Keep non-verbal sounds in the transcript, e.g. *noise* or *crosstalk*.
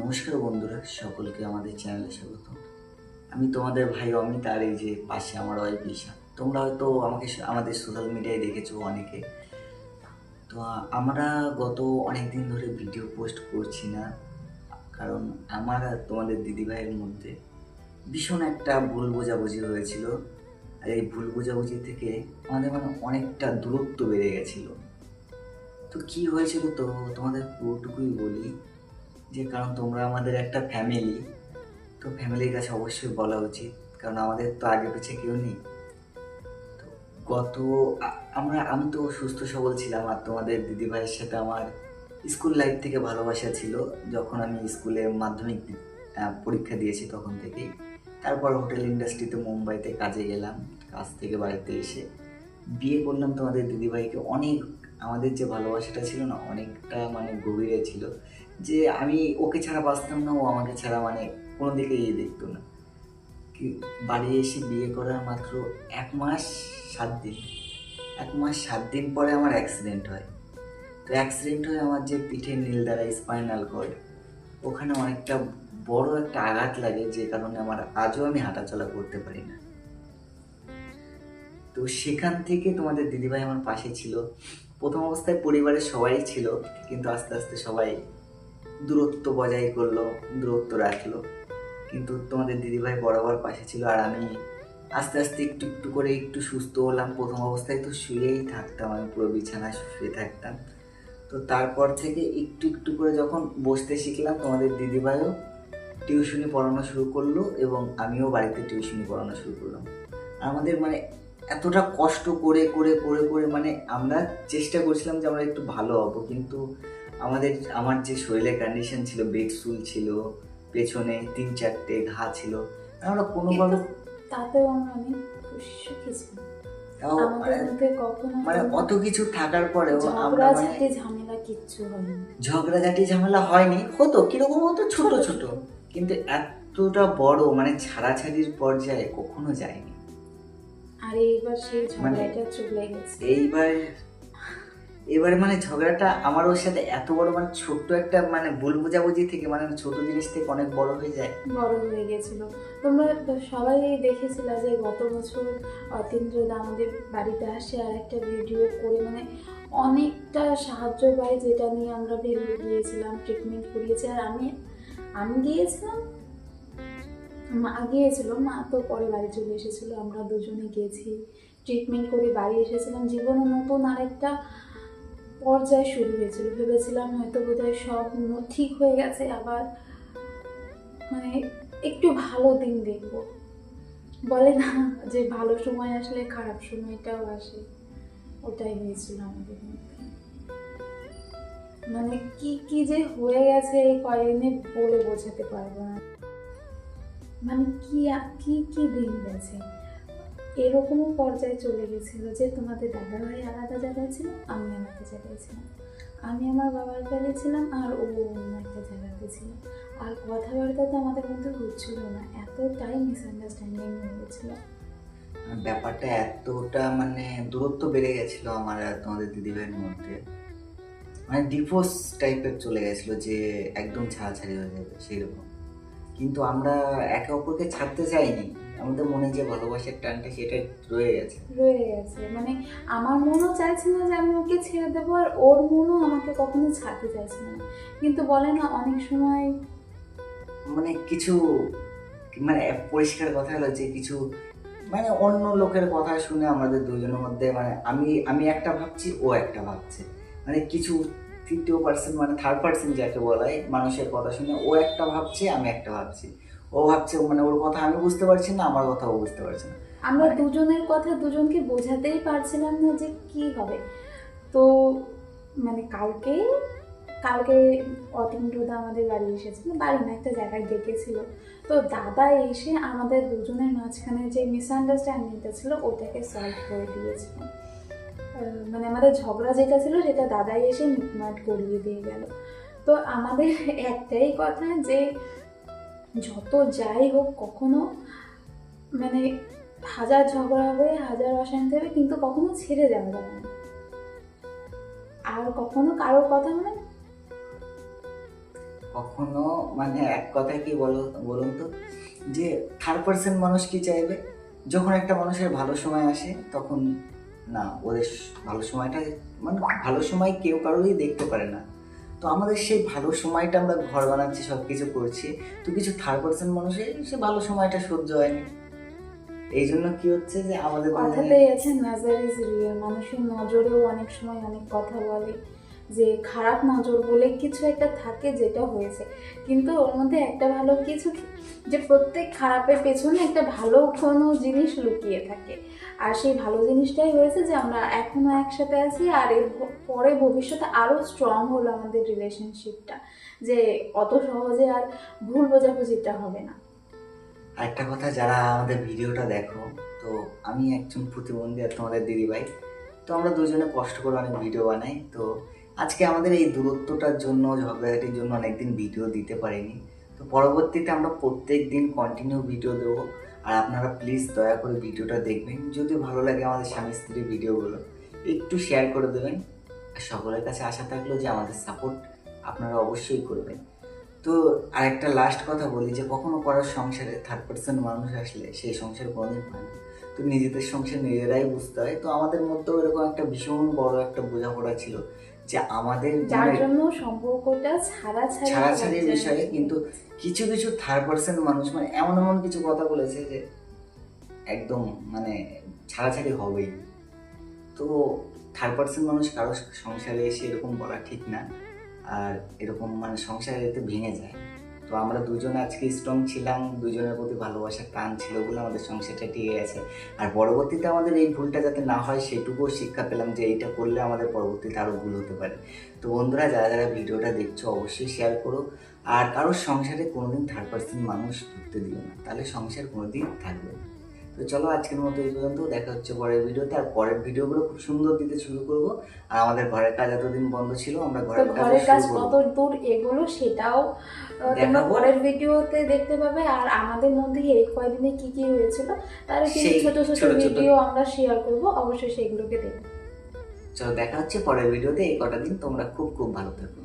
নমস্কার বন্ধুরা, সকলকে আমাদের চ্যানেলে স্বাগত। আমি তোমাদের ভাই অমিত আর এই যে পাশে আমার ওয়াইফ ঈশা। তোমরা হয়তো আমাকে আমাদের সোশ্যাল মিডিয়ায় দেখেছ অনেকে। তো আমরা গত অনেক দিন ধরে ভিডিও পোস্ট করছি না, কারণ আমার আর তোমাদের দিদিভাইয়ের মধ্যে ভীষণ একটা ভুল বোঝাবুঝি হয়েছিল। আর এই ভুল বোঝাবুঝি থেকে আমাদের মানে অনেকটা দূরত্ব বেড়ে গেছিল। তো কি হয়েছিল তো তোমাদের পুরোটুকুই বলি। যে কারণ তোমরা আমাদের একটা ফ্যামিলি তো ফ্যামিলির কাছে অবশ্যই বলা উচিত। কারণ আমাদের তো আগে পিছে কেউ নেই। তো গত আমরা, আমি তো সুস্থ সবল ছিলাম আর তোমাদের দিদিভাইয়ের সাথে আমার স্কুল লাইফ থেকে ভালোবাসা ছিল। যখন আমি স্কুলে মাধ্যমিক পরীক্ষা দিয়েছি তখন থেকেই। তারপর হোটেল ইন্ডাস্ট্রিতে মুম্বাইতে কাজে গেলাম, কাজ থেকে বাড়িতে এসে। বিয়ে করলাম তোমাদের দিদিভাইকে অনেক আমাদের যে ভালোবাসাটা ছিল না, অনেকটা মানে গভীরে ছিল যে আমি ওকে ছাড়া বাঁচতাম না, ও আমাকে ছাড়া মানে কোনো দিকে ইয়ে দেখতো না। কি, বাড়ি এসে বিয়ে করার মাত্র এক মাস, সাত দিন। এক মাস, সাত দিন পরে আমার অ্যাক্সিডেন্ট হয়। তো অ্যাক্সিডেন্ট হয় আমার যে পিঠের নীল দ্বারা স্পাইনাল কর্ড ওখানে অনেকটা বড় একটা আঘাত লাগে যে কারণে আমার আজও আমি হাঁটাচলা করতে পারি না। তো সেখান থেকে তোমাদের দিদিভাই আমার পাশে ছিল। প্রথম অবস্থায় পরিবারের সবাই ছিল, কিন্তু আস্তে আস্তে সবাই দূরত্ব বজায় করল, দূরত্ব রাখল। কিন্তু তোমাদের দিদিভাই বরাবর পাশে ছিল আর আমি আস্তে আস্তে একটু একটু করে একটু সুস্থ হলাম। প্রথম অবস্থায় তো শুয়েই থাকতাম, আমি পুরো বিছানায় শুয়ে থাকতাম। তো তারপর থেকে একটু একটু করে যখন বসতে শিখলাম, তোমাদের দিদিভাইও টিউশনি পড়ানো শুরু করল এবং আমিও বাড়িতে টিউশনি পড়ানো শুরু করলাম। আমাদের মানে এতটা কষ্ট করে করে করে করে মানে আমরা চেষ্টা করছিলাম যে আমরা একটু ভালো হব কিন্তু আমাদের আমার যে শরীরের কন্ডিশন ছিল বেড সুল ছিল পেছনে তিন চারটে ঘা ছিল আমরা কোনোভাবে তাতেও মানে কোনো অত কিছু থাকার পরেও আমরা মানে ঝগড়াঝাটি ঝামেলা কিচ্ছু হয়নি। ঝগড়াঝাটি ঝামেলা হয়নি হতো কীরকম হতো ছোট। ছোট। কিন্তু এতটা বড় মানে ছাড়াছাড়ির পর্যায়ে কখনো যায়নি। আর এইবার সেই মানে- ঝগড়াটা চলে গেছে। এইবার এবারে মানে ঝগড়াটা আমার ওর সাথে এত বড় মানে ছোট্ট একটা মানে ভুল বোঝাবুঝি থেকে মানে ছোট জিনিস থেকে অনেক বড় হয়ে যায়। বড় হয়ে গেছিল। তোমরা সবাই দেখেছিল যে গত বছর অতীন্দ্রদা আমাদের বাড়িতে আসে আর একটা ভিডিও করে মানে অনেকটা সাহায্য পাই যেটা নিয়ে আমরা ভেবে গিয়েছিলাম ট্রিটমেন্ট করিয়েছি। আর আমি আমি গিয়েছিলাম গিয়েছিল, মা তো পরে বাড়ি চলে এসেছিল, আমরা দুজনে গেছি। ট্রিটমেন্ট করে বাড়ি এসেছিলাম। জীবনে নতুন আরেকটা পর্যায়ে শুরু হয়েছিল। ভেবেছিলাম হয়তো বোধহয় সব ঠিক হয়ে গেছে, আবার মানে একটু ভালো দিন দেখব। বলে না যে ভালো সময় আসলে খারাপ সময়টাও আসে। ওটাই হয়েছিল আমাদের মধ্যে। মানে কি কি যে হয়ে গেছে, এই কয়েকদিনে বলে বোঝাতে পারব না। মানে কি কি কি দিন গেছে? এরকমও পর্যায়ে চলে গেছিল যে তোমাদের দাদা ভাই আলাদা জায়গায় ছিল, আমি আলাদা জায়গায় ছিলাম। আমি আমার বাবার কাছে ছিলাম আর ও অন্য একটা জায়গাতে ছিল। আর কথাবার্তা তো আমাদের মধ্যে হচ্ছিল না, এতটাই মিসআন্ডারস্ট্যান্ডিং হয়ে গেছিল ব্যাপারটা এতটা মানে দূরত্ব বেড়ে গেছিল আমার আর তোমাদের দিদিভাইয়ের মধ্যে। মানে ডিভোর্স টাইপের চলে গেছিল যে একদম ছাড়াছাড়ি হয়ে যাবে সেই রকম কিন্তু আমরা একে অপরকে ছাড়তে চাইনি। আমাদের মনে যে ভালোবাসার টানটা সেটা রয়ে গেছে। রয়ে গেছে। মানে আমার মনও চাইছে না যে আমি ওকে ছেড়ে দেবো আর ওর মনও আমাকে কখনো ছাড়তে চাইছে না। কিন্তু বলে না অনেক সময় মানে কিছু মানে পরিষ্কার কথা হলো যে কিছু মানে অন্য লোকের কথা শুনে আমাদের দুজনের মধ্যে মানে আমি আমি একটা ভাবছি ও একটা ভাবছে। মানে কিছু তৃতীয় পার্সন মানে থার্ড পার্সন যাকে বলা হয় মানুষের কথা শুনে ও একটা ভাবছে আমি একটা ভাবছি। ও ভাবছে মানে ওর কথা আমি বুঝতে পারছি না আমার কথা ও বুঝতে পারছে না। আমরা মানে- দুজনের কথা দুজনকে বোঝাতেই পারছিলাম না যে কি হবে। তো মানে কালকে কালকে অতীন্দ্রদা আমাদের বাড়ি এসেছিল বাড়ি না একটা জায়গায় ডেকেছিল। তো দাদা এসে আমাদের দুজনের মাঝখানে যে মিসআন্ডারস্ট্যান্ডিংটা ছিল ওটাকে সলভ করে দিয়েছিল। মানে আমাদের ঝগড়া যেটা ছিল সেটা দাদাই এসে মিটমাট করিয়ে দিয়ে গেল। তো আমাদের *laughs* একটাই কথা যে যত যাই হোক কখনো মানে হাজার ঝগড়া হবে, হাজার অশান্তি হবে, কিন্তু কখনো ছেড়ে যাওয়া যাবে না। আর কখনো কারোর কথা মানে কখনো মানে এক কথায় কি বলো, বলুন তো? যে থার্ড পার্সেন্ট মানুষ কি চাইবে? যখন একটা মানুষের ভালো সময় আসে, তখন না ওদের ভালো সময়টা মানে ভালো সময় কেউ কারোরই দেখতে পারে না। তো আমাদের সেই ভালো সময়টা আমরা ঘর বানাচ্ছি সব কিছু করছি তো কিছু থার্ড পার্সন মানুষের সে ভালো সময়টা সহ্য হয়নি। এই জন্য কি হচ্ছে যে আমাদের কথাতেই আছে নাজার ইজ রিয়েল মানুষের নজরেও অনেক সময় অনেক কথা বলে। যে খারাপ নজর বলে কিছু একটা থাকে যেটা হয়েছে। কিন্তু ওর মধ্যে একটা ভালো কিছু যে প্রত্যেক খারাপের পেছনে একটা ভালো কোনো জিনিস লুকিয়ে থাকে। আর সেই ভালো জিনিসটাই হয়েছে যে আমরা এখনও একসাথে আছি আর এর পরে ভবিষ্যতে আরও স্ট্রং হলো আমাদের রিলেশনশিপটা যে অত সহজে আর ভুল বোঝাবুঝিটা হবে না। একটা কথা, যারা আমাদের ভিডিওটা দেখো, তো আমি একজন প্রতিবন্ধী আর তোমাদের দিদিভাই। তো আমরা দুজনে কষ্ট করে অনেক ভিডিও বানাই। তো আজকে আমাদের এই দূরত্বটার জন্য, ঝগড়াঝাটির জন্য অনেকদিন ভিডিও দিতে পারিনি। তো পরবর্তীতে আমরা প্রত্যেক দিন কন্টিনিউ ভিডিও দেবো। আর আপনারা প্লিজ দয়া করে ভিডিওটা দেখবেন। যদি ভালো লাগে আমাদের স্বামী স্ত্রীর ভিডিওগুলো একটু শেয়ার করে দেবেন। আর সকলের কাছে আশা থাকল যে আমাদের সাপোর্ট আপনারা অবশ্যই করবেন। তো আরেকটা লাস্ট কথা বলি যে, কখনো করার সংসারে থার্ড পার্সেন্ট মানুষ আসলে সেই সংসার কোনোদিন হয় না। তো নিজেদের সংসার নিজেরাই বুঝতে হয়। তো আমাদের মধ্যেও এরকম একটা ভীষণ বড় একটা বোঝাপড়া ছিল যে আমাদের যার জন্য সম্পর্কটা ছাড়া ছাড়া ছাড়াছাড়ির বিষয়ে কিন্তু কিছু কিছু থার্ড পার্সেন্ট মানুষ মানে এমন এমন কিছু কথা বলেছে যে একদম মানে ছাড়াছাড়ি হবেই। তো থার্ড পার্সেন্ট মানুষ কারও সংসারে এসে এরকম বলা ঠিক না। আর এরকম মানে সংসারে ভেঙে যায়। তো আমরা দুজনে আজকে স্ট্রং ছিলাম, দুজনের প্রতি ভালোবাসার টান ছিল বলে আমাদের সংসারটা টিকে গেছে। আর পরবর্তীতে আমাদের এই ভুলটা যাতে না হয়, সেটুকুও শিক্ষা পেলাম যে এইটা করলে আমাদের পরবর্তীতে আরও ভুল হতে পারে। তো বন্ধুরা, যারা যারা ভিডিওটা দেখছ, অবশ্যই শেয়ার করো। আর কারোর সংসারে কোনোদিন থার্ড পার্সেন্ট মানুষ ঢুকতে দিও না। তাহলে সংসার কোনোদিন থাকবে না। তো চলো আজকের মতো এই পর্যন্ত দেখা হচ্ছে পরের ভিডিওতে। আর পরের ভিডিওগুলো খুব সুন্দর দিতে শুরু করব। আর আমাদের ঘরের কাজ এতদিন বন্ধ ছিল আমরা ঘরের কাজ ঘরের কাজ কত দূর এগুলো সেটাও তোমরা। পরের ভিডিওতে দেখতে পাবে। আর আমাদের মধ্যে এই কয়দিনে কি কি হয়েছিল তার কিছু সেই ছোট ছোট ছোট ছোট- ভিডিও আমরা শেয়ার করব অবশ্যই সেগুলোকে দেখবে। চলো দেখা হচ্ছে পরের ভিডিওতে। এই কটা দিন তোমরা খুব খুব ভালো থাকো।